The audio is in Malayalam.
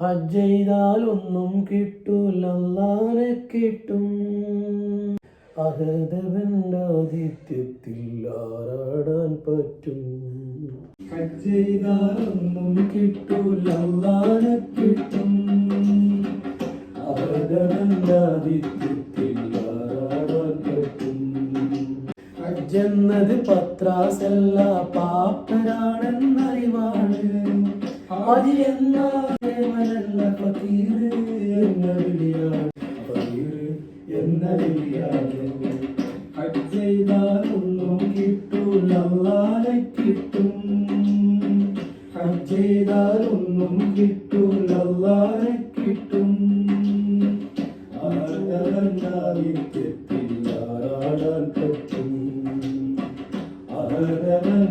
ഹജ്ജ് ചെയ്താൽ അല്ലാനെ കിട്ടും അഹദവന്റെ ആരാടാൻ പറ്റും? ഹജ്ജ് ചെയ്താൽ അല്ലാനെ കിട്ടും അഹദവന്റെ ആരാടാൻ പറ്റും. പത്രാസല്ല പാപ്പരാണെന്നറിവാണ് എന്നാൽ എന്നറിയാതെ ഹജ് ചെയ്താലൊന്നും കിട്ടൂല അള്ളാലെ കിട്ടും. ഹജ് ചെയ്താലൊന്നും കിട്ടൂല അള്ളാലെ കിട്ടും. ആരാടാൻ പറ്റും? ആരാടാൻ